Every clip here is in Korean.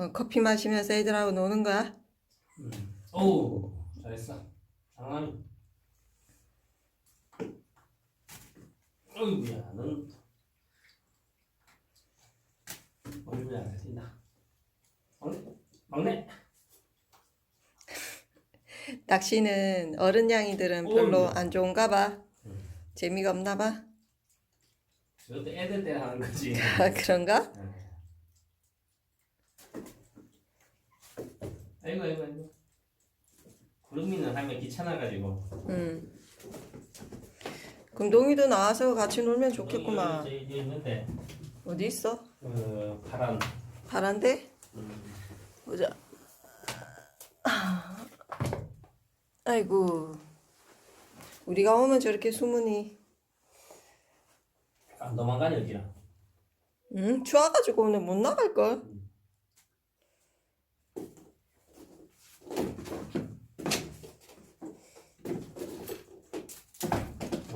어, 커피 마시면서 애들하고 노는 거야? 음. 오 잘했어 장난이 어이구야 넌 어이구야 잘뛴다 막내 낚시는 어른 양이들은 별로 어이구. 안 좋은가 봐. 음. 재미가 없나 봐. 저것도 애들 때 하는 거지 아, 그런가? 아이고 아이고 아이고 구름이는 하면 귀찮아가지고 응. 그럼 농이도 나와서 같이 놀면 좋겠구만. 여기 여기 있는데 어디 있어? 그 파란 파란데? 음, 보자. 아이고. 우리가 오면 저렇게 수문이 안 도망가네 여기랑 응? 추워가지고 오늘 못 나갈걸?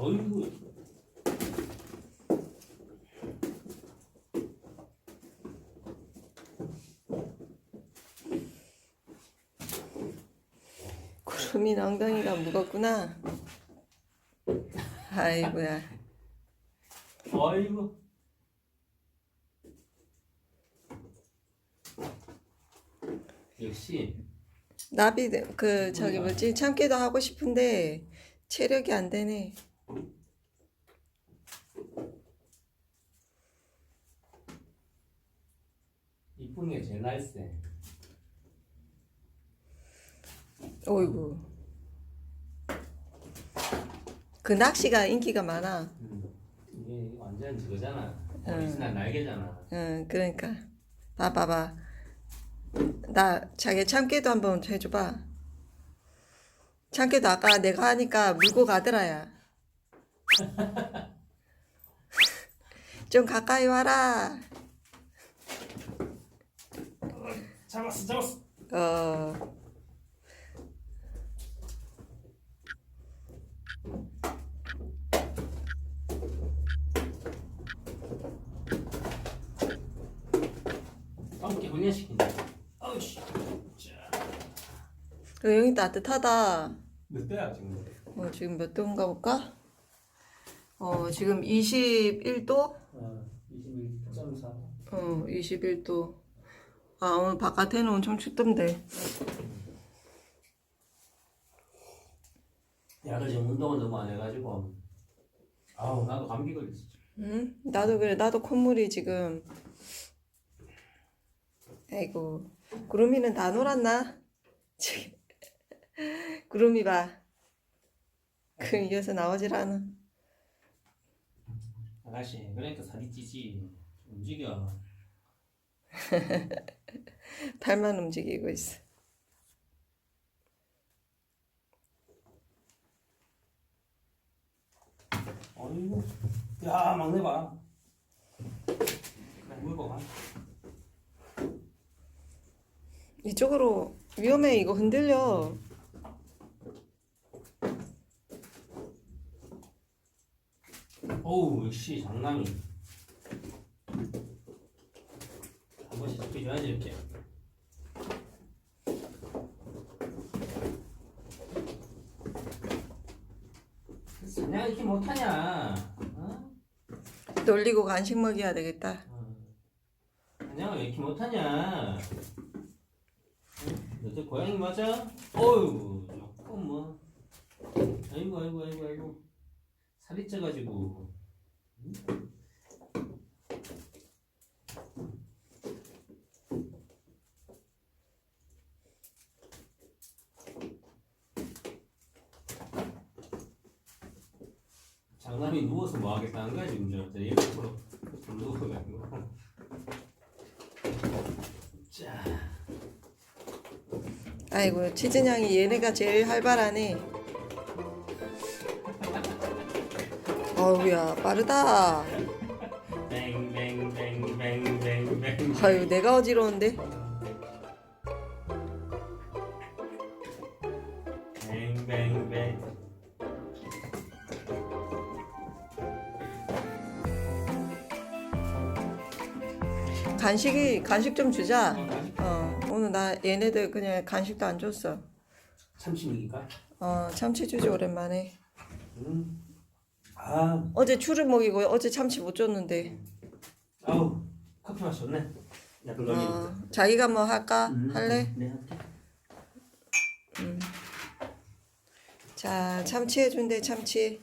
어이구 구름이 엉덩이가 무겁구나. 아이고야. 어이구 역시 나비 그 저기 뭐지 참기도 하고 싶은데 체력이 안 되네. 이쁜 게 제일 나이스해 어이구. 그 낚시가 인기가 많아. 음, 이게 완전 저거잖아 응. 오리지널 날개잖아 응, 그러니까. 봐봐봐. 나 자기 참깨도 한번 해줘봐. 참깨도 아까 내가 하니까 물고 가더라야. 좀 가까이 와라. 잡았어 잡았어 어. 함께 훈련시킨다 어우씨 그 여기 따뜻하다. 몇 대야 지금 어, 지금 몇 도인가 볼까? 어, 지금 21도? 어, 21.4 어, 21도. 아, 오늘 바깥에는 엄청 춥던데. 야가 지금 운동을 너무 안 해가지고 아우 나도 감기 걸렸어 응? 나도 그래. 나도 콧물이 지금. 아이고. 구름이는 다 놀았나? 구름이 봐. 그 이어서 나오질 않아. 아가씨 그러니까 살이 찌지 움직여 팔만 움직이고 있어. 어이구 야 막내 봐 물고 가 이쪽으로 위험해. 이거 흔들려. 어우 역시 장남이 잡혀줘야지 이렇게 그냥 이렇게 못하냐 어? 놀리고 간식 먹여야 되겠다. 어. 그냥 왜 이렇게 못하냐 응? 너도 고양이 맞아? 어휴 조금 뭐 아이고 아이고 아이고 아이고 살이 쪄가지고 장남이 누워서 뭐 하겠다는 거야 지금 저 옆으로 누워가지고 자 아이고 치즈냥이 얘네가 제일 활발하네. 어우야 빠르다. 아유 내가 어지러운데. 뱅뱅뱅 간식이 간식 좀 주자. 어, 어나 얘네들 그냥 간식도 안 줬어. 참치 먹일까? 어 참치 주지 오랜만에. 음. 아, 어제 추를 먹이고 어제 참치 못 줬는데. 아우 커피 마셨네. 약간 너무. 어 자기가 뭐 할까 음, 할래? 네 할게. 자 참치 해준대 참치.